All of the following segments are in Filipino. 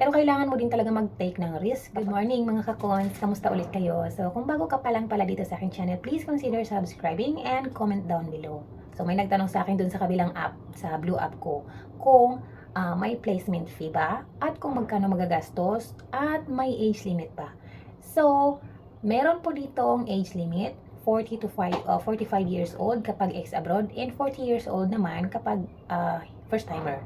Pero kailangan mo din talaga mag-take ng risk. Good morning mga kakons, kamusta ulit kayo? So kung bago ka pa lang pala dito sa aking channel, please consider subscribing and comment down below. So may nagtanong sa akin dun sa kabilang app, sa blue app ko, kung ah, may placement fee ba at kung magkano magagastos at may age limit ba. So, meron po ditong age limit 40 to 5, uh, 45 years old kapag ex-abroad and 40 years old naman kapag uh, first-timer.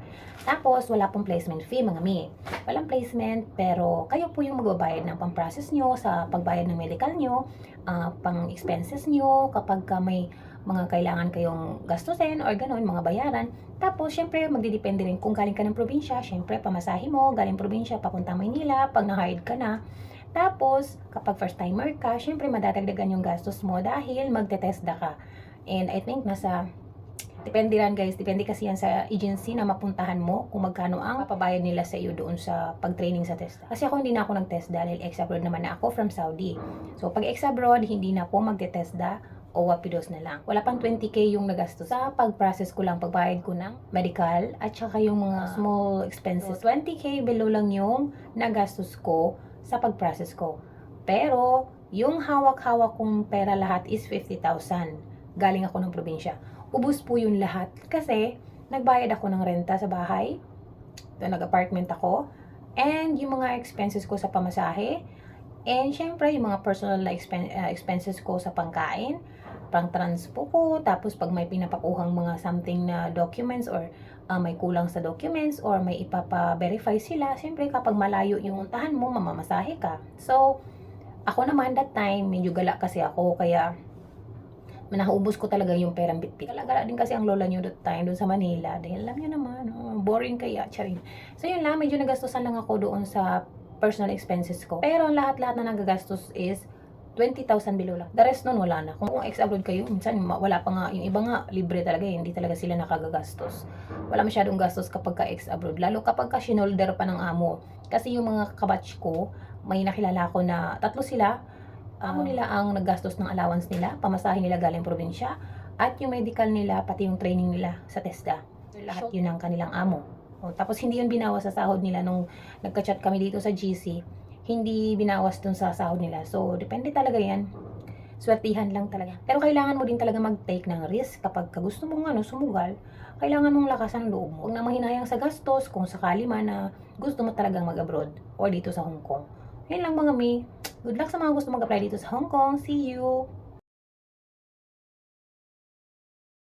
Tapos, wala pong placement fee, mga mi. Walang placement, pero kayo po yung magbabayad ng pang-process nyo sa pagbayad ng medical nyo, uh, pang-expenses nyo, kapag ka may mga kailangan kayong gastusin or ganun, mga bayaran. Tapos, syempre, magdidepende rin kung galing ka ng probinsya, syempre, pamasahe mo, galing probinsya, papunta Maynila, pag na-hired ka na, tapos, kapag first timer ka, syempre madadagdagan yung gastos mo dahil magte-TESDA ka. And I think nasa Depende yan guys, depende kasi yan sa agency na mapuntahan mo kung magkano ang papabayad nila sa iyo doon sa pag-training sa TESDA. Kasi ako hindi na ako nag-TESDA dahil ex-abroad naman na ako from Saudi. So pag ex-abroad, hindi na po magte-TESDA o wapidos na lang. Wala pang 20k yung nagastos sa pag-process ko lang, pagbayad ko ng medical at saka yung mga small expenses. 20k below lang yung nagastos ko sa pag-process ko. Pero, yung hawak-hawak kong pera lahat is 50,000. Galing ako ng probinsya. Ubus po yun lahat. Kasi, nagbayad ako ng renta sa bahay. Ito, nag-apartment ako. And yung mga expenses ko sa pamasahe. And syempre, yung mga personal na uh, expenses ko sa pangkain. Pang transpo ko. Tapos, pag may pinapakuhang mga something na documents or uh, may kulang sa documents or may ipapa-verify sila, siyempre kapag malayo yung untahan mo, mamamasahe ka. So, ako naman that time, medyo gala kasi ako, kaya naubos ko talaga yung perang bitbit. Gala-gala din kasi ang lola nyo that time doon sa Manila. Dahil alam nyo naman, oh, boring kaya, charin. So yun lang, medyo nagastosan lang ako doon sa personal expenses ko. Pero ang lahat-lahat na nagagastos is 20,000 below lang. The rest nun, wala na. Kung, ex-abroad kayo, minsan wala pa nga, yung iba nga, libre talaga, eh, hindi talaga sila nakagagastos. Wala masyadong gastos kapag ka ex-abroad. Lalo kapag ka shinolder pa ng amo. Kasi yung mga kabatch ko, may nakilala ko na tatlo sila, amo nila ang naggastos ng allowance nila, pamasahe nila galing probinsya, at yung medical nila, pati yung training nila sa TESDA. Lahat yun ang kanilang amo. O, tapos hindi yun binawas sa sahod nila nung nagka-chat kami dito sa GC hindi binawas dun sa sahod nila. So, depende talaga yan. Swertihan lang talaga. Pero kailangan mo din talaga mag-take ng risk kapag ka gusto mong ano, sumugal, kailangan mong lakasan ang loob mo. Huwag na mahinayang sa gastos kung sakali man na gusto mo talagang mag-abroad or dito sa Hong Kong. Yun lang mga mi. Good luck sa mga gusto mag-apply dito sa Hong Kong. See you!